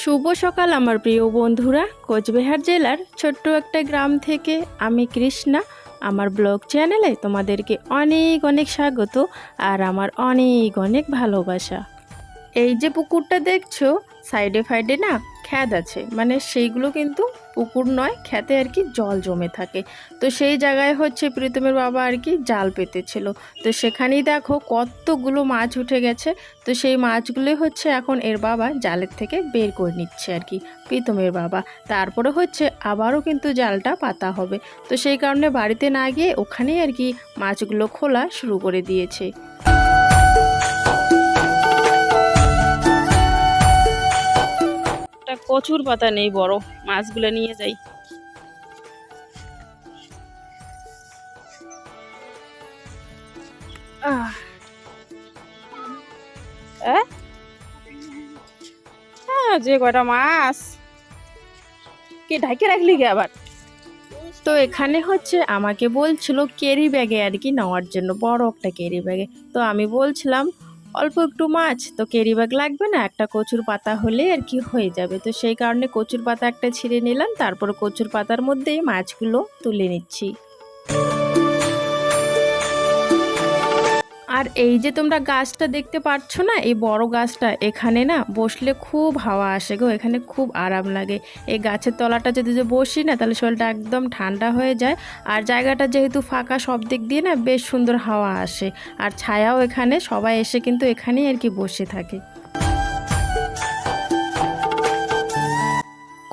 শুভ সকাল আমার প্রিয় বন্ধুরা। কোচবিহার জেলার ছোট্ট একটা গ্রাম থেকে আমি কৃষ্ণা। আমার ব্লগ চ্যানেলে তোমাদেরকে অনেক অনেক স্বাগত আর আমার অনেক অনেক ভালোবাসা। এই যে পুকুরটা দেখছ সাইডে ফাইডে না খ্যাদ আছে। মানে সেইগুলো কিন্তু পুকুর নয়, খেতে আর কি জল জমে থাকে। তো সেই জায়গায় হচ্ছে প্রীতমের বাবা আর কি জাল পেতেছিল। তো সেখানেই দেখো কতগুলো মাছ উঠে গেছে। তো সেই মাছগুলোই হচ্ছে এখন এর বাবা জালের থেকে বের করে নিচ্ছে আর কি প্রীতমের বাবা। তারপরে হচ্ছে আবারও কিন্তু জালটা পাতা হবে। তো সেই কারণে বাড়িতে না গিয়ে ওখানেই আর কি মাছগুলো খোলা শুরু করে দিয়েছে। কচুর পাতা নেই বড় মাছগুলো নিয়ে যাই। হ্যাঁ, যে কয়টা মাছ। কে ঢাকে রাখলি কে আবার? তো এখানে হচ্ছে আমাকে বলছিল কেরি ব্যাগে আর কি নেওয়ার জন্য বড় একটা কেরি ব্যাগে তো আমি বলছিলাম অল্প একটু মাছ, তো কেরি ব্যাগ লাগবে না, একটা কচুর পাতা হলে আর কি হয়ে যাবে। তো সেই কারণে কচুর পাতা একটা ছিঁড়ে নিলাম, তারপর কচুর পাতার মধ্যেই মাছগুলো তুলে নিচ্ছি। আর এই যে তোমরা গাছটা দেখতে পাচ্ছ না, এই বড় গাছটা, এখানে না বসলে খুব হাওয়া আসে গো, এখানে খুব আরাম লাগে। এই গাছের তলাটা যদি যে বসি না, তাহলে শরীরটা একদম ঠান্ডা হয়ে যায়। আর জায়গাটা যেহেতু ফাঁকা, সব দিক দিয়ে না বেশ সুন্দর হাওয়া আসে। আর ছায়াও এখানে, সবাই এসে কিন্তু এখানেই আর কি বসে থাকে।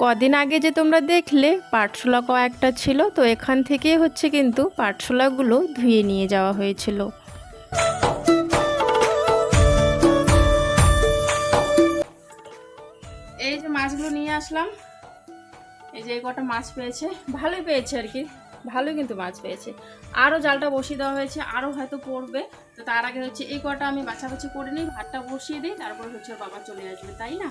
কদিন আগে যে তোমরা দেখলে পাটশোলা কয়েকটা ছিল, তো এখান থেকেই হচ্ছে কিন্তু পাটশোলাগুলো ধুয়ে নিয়ে যাওয়া হয়েছিল। এই যে মাছগুলো নিয়ে আসলাম। এই যে কটা মাছ পেয়েছে। ভালোই পেয়েছে আর কি। ভালোই কিন্তু মাছ পেয়েছে। আরও জালটা বসিয়ে দেওয়া হয়েছে আরও হয়তো পড়বে। তো তার আগে হচ্ছে এই কটা আমি বাছাবাছি করে নিই, ভাতটা বসিয়ে দিই, তারপর হচ্ছে বাবা চলে আসবে, তাই না?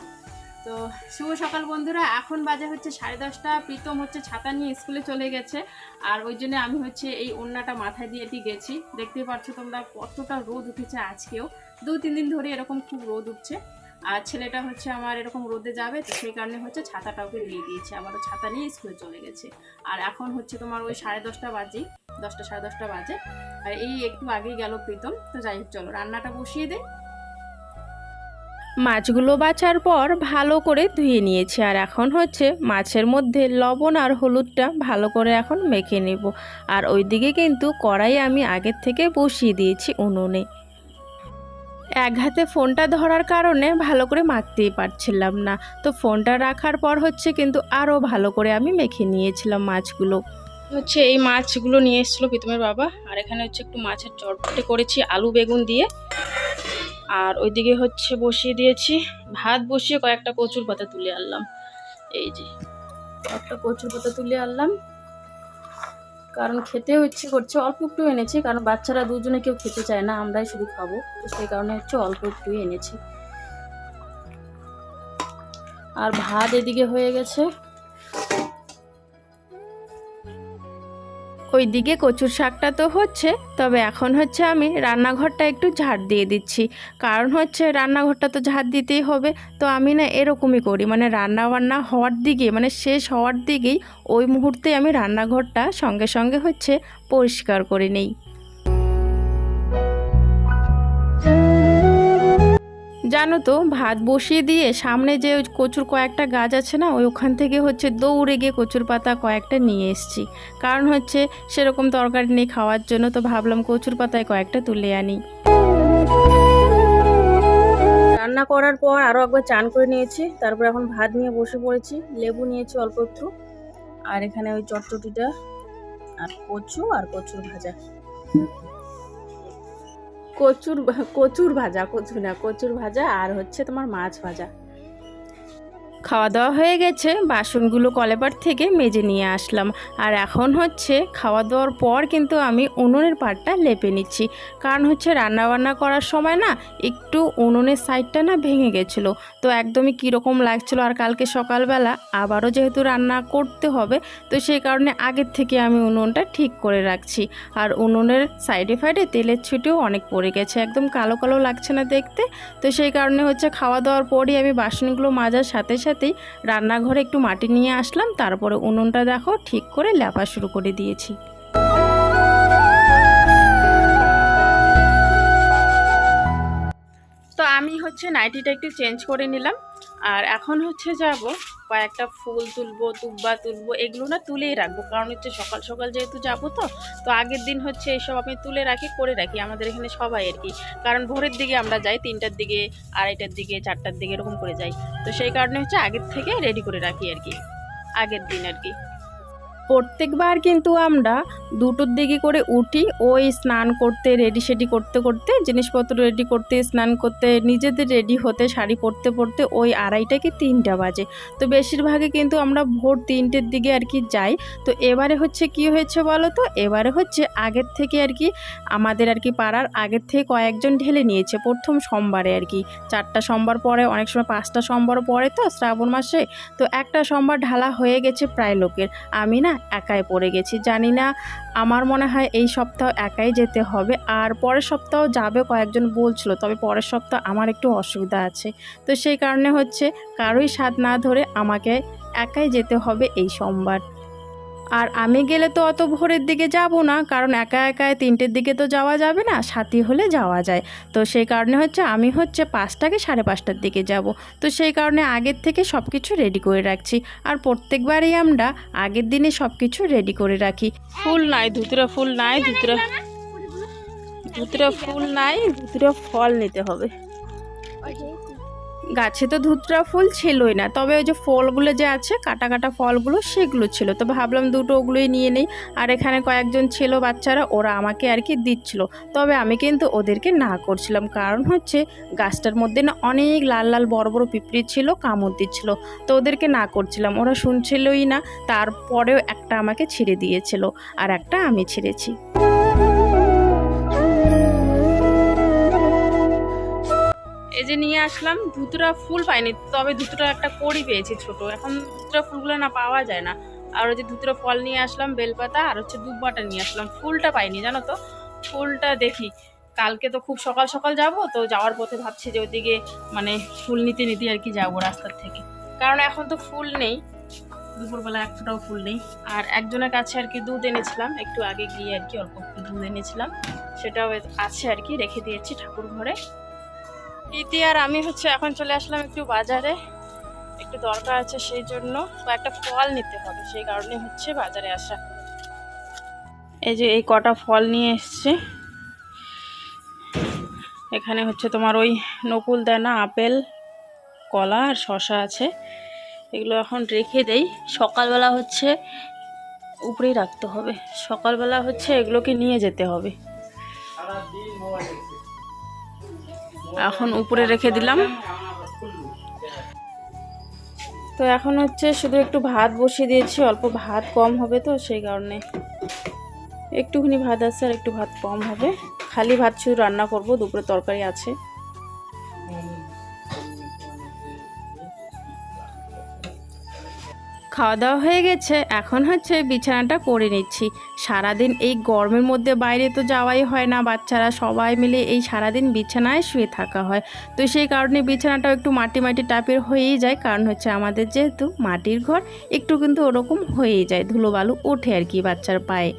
তো শুভ সকাল বন্ধুরা। এখন বাজে হচ্ছে সাড়ে দশটা। প্রীতম হচ্ছে ছাতা নিয়ে স্কুলে চলে গেছে। আর ওই জন্য আমি হচ্ছে এই ওড়নাটা মাথায় দিয়ে দিয়ে গেছি। দেখতেই পাচ্ছ তোমরা কতটা রোদ উঠেছে আজকেও। দু তিন দিন ধরে এরকম খুব রোদ উঠছে। আর ছেলেটা হচ্ছে আমার এরকম রোদে যাবে, তো সেই কারণে হচ্ছে ছাতাটা ওকে দিয়ে দিয়েছে আমারও ছাতা নিয়ে স্কুলে চলে গেছে। আর এখন হচ্ছে তোমার ওই সাড়ে দশটা বাজে দশটা সাড়ে দশটা বাজে। আর এই একটু আগেই গেল প্রীতম। তো যাই হোক, চলো রান্নাটা বসিয়ে দে মাছগুলো বাছার পর ভালো করে ধুয়ে নিয়েছি। আর এখন হচ্ছে মাছের মধ্যে লবণ আর হলুদটা ভালো করে এখন মেখে নেব। আর ওইদিকে কিন্তু কড়াই আমি আগের থেকে বসিয়ে দিয়েছি উনুনে। এক হাতে ফোনটা ধরার কারণে ভালো করে মাখতেই পারছিলাম না। তো ফোনটা রাখার পর হচ্ছে কিন্তু আরও ভালো করে আমি মেখে নিয়েছিলাম মাছগুলো। হচ্ছে এই মাছগুলো নিয়ে এসেছিল প্রীতমের বাবা। আর এখানে হচ্ছে একটু মাছের চটপটে করেছি আলু বেগুন দিয়ে। আর ওইদিকে হচ্ছে বসিয়ে দিয়েছি ভাত বসিয়ে কয়েকটা কচুর পাতা তুলে আনলাম। এই যে একটা কচুর পাতা তুলে আনলাম। কারণ খেতেও ইচ্ছে করছে, অল্প একটু এনেছি, কারণ বাচ্চারা দুজনে কেউ খেতে চায় না, আমরাই শুধু খাব। সেই কারণে হচ্ছে অল্প একটু এনেছি। আর ভাত এদিকে হয়ে গেছে। ওইদিকে কচুর শাকটা তো হচ্ছে, তবে এখন হচ্ছে আমি রান্নাঘরটা একটু ঝাড় দিয়ে দিচ্ছি। কারণ হচ্ছে রান্নাঘরটা তো ঝাড় দিতেই হবে, তো আমি না এরকমই করি। মানে রান্না বান্না হওয়ার দিকে মানে শেষ হওয়ার দিকেই ওই মুহূর্তে আমি রান্নাঘরটা সঙ্গে সঙ্গে হচ্ছে পরিষ্কার করে নেই। জানো তো, ভাত বসিয়ে দিয়ে সামনে যে কচুর কয়েকটা গাছ আছে না, ওই ওখান থেকে হচ্ছে দৌড়ে গিয়ে কচুর পাতা কয়েকটা নিয়ে এসেছি। কারণ হচ্ছে সেরকম তরকারি নেই খাওয়ার জন্য, তো ভাবলাম কচুর পাতায় কয়েকটা তুলে আনি। রান্না করার পর আরও একবার চান করে নিয়েছি, তারপর এখন ভাত নিয়ে বসে পড়েছি, লেবু নিয়েছি অল্প একটু, আর এখানে ওই চটচটিটা আর কচু আর কচুর ভাজা। কচুর কচুর ভাজা কচু না কচুর ভাজা আর হচ্ছে তোমার মাছ ভাজা। খাওয়া দাওয়া হয়ে গেছে, বাসনগুলো কলেপার থেকে মেজে নিয়ে আসলাম। আর এখন হচ্ছে খাওয়া দাওয়ার পর কিন্তু আমি উনুনের পাটটা লেপে নিচ্ছি। কারণ হচ্ছে রান্না বান্না করার সময় না একটু উনুনের সাইডটা না ভেঙে গেছিল। তো একদমই কীরকম লাগছিল আর কালকে সকালবেলা আবারও যেহেতু রান্না করতে হবে, তো সেই কারণে আগের থেকে আমি উনুনটা ঠিক করে রাখছি। আর উনুনের সাইডে ফাইডে তেলের ছিটেও অনেক পড়ে গেছে, একদম কালো কালো লাগছে না দেখতে। তো সেই কারণে হচ্ছে খাওয়া দাওয়ার পরই আমি বাসনগুলো মাজার সাথে সাথে সাথেই রান্নাঘরে একটু মাটি নিয়ে আসলাম, তারপরে উনুনটা দেখো ঠিক করে লেপা শুরু করে দিয়েছি। তো আমি হচ্ছে নাইটিটা একটু চেঞ্জ করে নিলাম। আর এখন হচ্ছে যাব কয়েকটা ফুল তুলবো তুব্বা তুলবো, এগুলো না তুলেই রাখব। কারণ হচ্ছে সকাল সকাল যেহেতু যাব তো তো আগের দিন হচ্ছে এইসব আমি তুলে রাখি, করে রাখি। আমাদের এখানে সবাই আর কি। কারণ ভোরের দিকে আমরা যাই, তিনটার দিকে, আড়াইটার দিকে, চারটার দিকে এরকম করে যাই। তো সেই কারণে হচ্ছে আগের থেকে রেডি করে রাখি আর কি। আগের দিন আর কি। প্রত্যেকবার কিন্তু আমরা দুটোর দিকে করে উঠি, ওই স্নান করতে রেডি সেডি করতে করতে, জিনিসপত্র রেডি করতে, স্নান করতে, নিজেদের রেডি হতে, শাড়ি পরতে পরতে ওই আড়াইটা কি তিনটা বাজে। তো বেশিরভাগে কিন্তু আমরা ভোর তিনটের দিকে আর কি যাই। তো এবারে হচ্ছে কি হয়েছে বলো তো? এবারে হচ্ছে আগের থেকে আর কি আমাদের আর কি পাড়ার আগের থেকে কয়েকজন ঢেলে নিয়েছে প্রথম সোমবারে আর কি। চারটা সোমবার পরে, অনেক সময় পাঁচটা সোমবার পরে তো শ্রাবণ মাসে। তো একটা সোমবার ঢালা হয়ে গেছে প্রায় লোকের। আমি না একাই পড়ে গেছি। জানি না, আমার মনে হয় এই সপ্তাহ একাই যেতে হবে। আর পরের সপ্তাহ যাবে কয়েকজন বলছিল, তবে পরের সপ্তাহ আমার একটু অসুবিধা আছে। তো সেই কারণে হচ্ছে, কারোই স্বাদ না ধরে আমাকে একাই যেতে হবে এই সোমবার। আর আমি গেলে তো অত ভোরের দিকে যাব না, কারণ একা একাই তিনটের দিকে তো যাওয়া যাবে না, সাথী হলে যাওয়া যায়। তো সেই কারণে হচ্ছে আমি হচ্ছে পাঁচটাকে সাড়ে পাঁচটার দিকে যাব। তো সেই কারণে আগের থেকে সব কিছু রেডি করে রাখছি। আর প্রত্যেকবারই আমরা আগের দিনে সব কিছু রেডি করে রাখি। ফুল নাই ধুতরা ফুল নাই ধুতরা ধুতরা ফুল নাই ধুতরা ফল নিতে হবে। গাছে তো ধুতরা ফুল ছিলই না। তবে ওই যে ফলগুলো যে আছে, কাটা কাটা ফলগুলো, সেগুলো ছিল। তো ভাবলাম দুটো ওগুলোই নিয়ে নেই। আর এখানে কয়েকজন ছিল বাচ্চারা, ওরা আমাকে আর কি দিচ্ছিল। তবে আমি কিন্তু ওদেরকে না করছিলাম। কারণ হচ্ছে, গাছটার মধ্যে না অনেক লাল লাল বড় বড় পিঁপড়ি ছিল, কামড় দিচ্ছিল। তো ওদেরকে না করছিলাম। ওরা শুনছিলই না। তারপরেও একটা আমাকে ছিঁড়ে দিয়েছিল। আর একটা আমি ছিঁড়েছি। নিয়ে আসলাম ধুতরা ফুল পাইনি, তবে ধুতরা একটা কড়ি পেয়েছি ছোট। এখন ধুতরা ফুলগুলো না পাওয়া যায় না। আর ওই যে ধুতরা ফল নিয়ে আসলাম, বেলপাতা, আর হচ্ছে দুব্বাটা নিয়ে আসলাম। ফুলটা পাইনি, জানো তো? ফুলটা দেখি। কালকে তো খুব সকাল সকাল যাব, তো যাওয়ার পথে ভাবছি যে ওইদিকে মানে ফুল নিতে নিতে আর কি যাব রাস্তার থেকে। কারণ এখন তো ফুল নেই, দুপুরবেলা এক ফোঁটাও ফুল নেই। আর একজনের কাছে আর কি দুধ এনেছিলাম, একটু আগে গিয়ে আর কি অল্প দুধ এনেছিলাম। সেটাও আছে আর কি, রেখে দিয়েছি ঠাকুর ঘরে। প্রীতি আর আমি হচ্ছে এখন চলে আসলাম একটু বাজারে। একটু দরকার আছে সেই জন্য একটা ফল নিতে হবে, সেই কারণে হচ্ছে বাজারে আসা। এই যে এই কটা ফল নিয়ে এসছে। এখানে হচ্ছে তোমার ওই নকুল দানা, আপেল, কলা আর শশা আছে। এগুলো এখন রেখে দেই। সকালবেলা হচ্ছে উপরেই রাখতে হবে। সকালবেলা হচ্ছে এগুলোকে নিয়ে যেতে হবে। এখন উপরে রেখে দিলাম। তো এখন হচ্ছে শুধু একটু ভাত বসিয়ে দিয়েছি, অল্প ভাত কম হবে তো, সেই কারণে একটুখানি ভাত আছে আর একটু ভাত কম হবে। খালি ভাত শুধু রান্না করব, দুপুরে তরকারি আছে। খাওয়া দাওয়া হয়ে গেছে, এখন হচ্ছে বিছানাটা করে নিচ্ছি। সারাদিন এই গরমের মধ্যে বাইরে তো যাওয়াই হয় না, বাচ্চারা সবাই মিলে এই সারাদিন বিছানায় শুয়ে থাকা হয়। তো সেই কারণে বিছানাটাও একটু মাটি মাটি টাইপের হয়েই যায়, কারণ হচ্ছে আমাদের যেহেতু মাটির ঘর, একটু কিন্তু ওরকম হয়েই যায় ধুলো বালু ওঠে আর কি বাচ্চার পায়ে।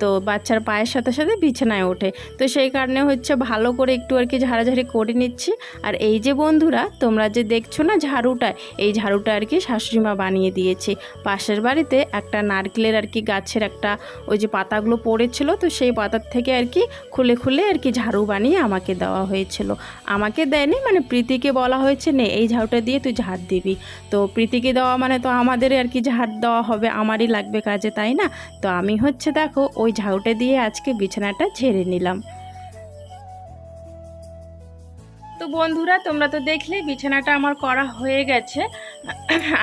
তো বাচ্চার পায়ের সাথে সাথে বিছানায় ওঠে। তো সেই কারণে হচ্ছে ভালো করে একটু আর কি ঝাড়াঝাড়ি করে নিচ্ছি। আর এই যে বন্ধুরা, তোমরা যে দেখছ না ঝাড়ুটা, এই ঝাড়ুটা আর কি শাশুড়িমা বানিয়ে দিয়েছে। পাশের বাড়িতে একটা নারকেলের আর কি গাছের একটা ওই যে পাতাগুলো পড়েছিল, তো সেই পাতার থেকে আর কি খুলে খুলে আর কি ঝাড়ু বানিয়ে আমাকে দেওয়া হয়েছিল। আমাকে দেয়নি মানে প্রীতিকে বলা হয়েছে, নে, এই ঝাড়ুটা দিয়ে তুই ঝাড় দিবি। তো প্রীতিকে দেওয়া মানে তো আমাদের আর কি ঝাড় দেওয়া হবে, আমারই লাগবে কাজে, তাই না? তো আমি হচ্ছে দেখো ওই ঝাড়ুটা দিয়ে আজকে বিছানাটা ঝেড়ে নিলাম। তো বন্ধুরা, তোমরা তো দেখলে বিছানাটা আমার করা হয়ে গেছে।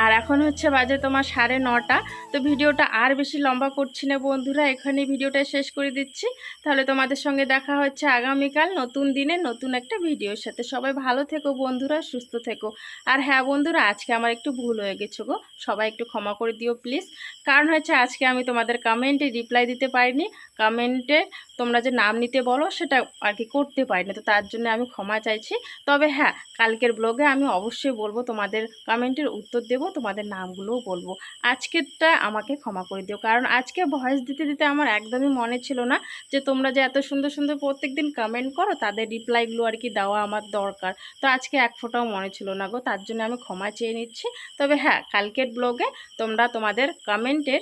আর এখন হচ্ছে বাজে তোমার সাড়ে নটা। তো ভিডিওটা আর বেশি লম্বা করছি না বন্ধুরা এখানে ভিডিওটা শেষ করে দিচ্ছি। তাহলে তোমাদের সঙ্গে দেখা হচ্ছে আগামীকাল নতুন দিনে নতুন একটা ভিডিওর সাথে। সবাই ভালো থেকো বন্ধুরা, সুস্থ থেকো। আর হ্যাঁ বন্ধুরা, আজকে আমার একটু ভুল হয়ে গেছে গো। সবাই একটু ক্ষমা করে দিও প্লিজ। কারণ হচ্ছে আজকে আমি তোমাদের কমেন্টে রিপ্লাই দিতে পারিনি। কমেন্টে তোমরা যে নাম নিতে বলো, সেটা আর কি করতে পারিনি। তো তার জন্য আমি ক্ষমা চাইছি। তবে হ্যাঁ কালকের ব্লগে আমি অবশ্যই বলব তোমাদের কমেন্টের উত্তর দেবো, তোমাদের নামগুলোও বলব। আজকেরটা আমাকে ক্ষমা করে দিও, কারণ আজকে ভয়েস দিতে দিতে আমার একদমই মনে ছিল না যে তোমরা যে এত সুন্দর সুন্দর প্রত্যেক দিন কমেন্ট করো, তাদের রিপ্লাইগুলো আর কি দেওয়া আমার দরকার। তো আজকে এক ফোঁটাও মনে ছিল না গো, তার জন্য আমি ক্ষমা চেয়ে নিচ্ছি। তবে হ্যাঁ কালকের ব্লগে তোমরা তোমাদের কমেন্টের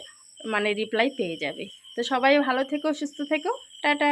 মানে রিপ্লাই পেয়ে যাবে। তো সবাই ভালো থেকো, সুস্থ থেকো, টাটা!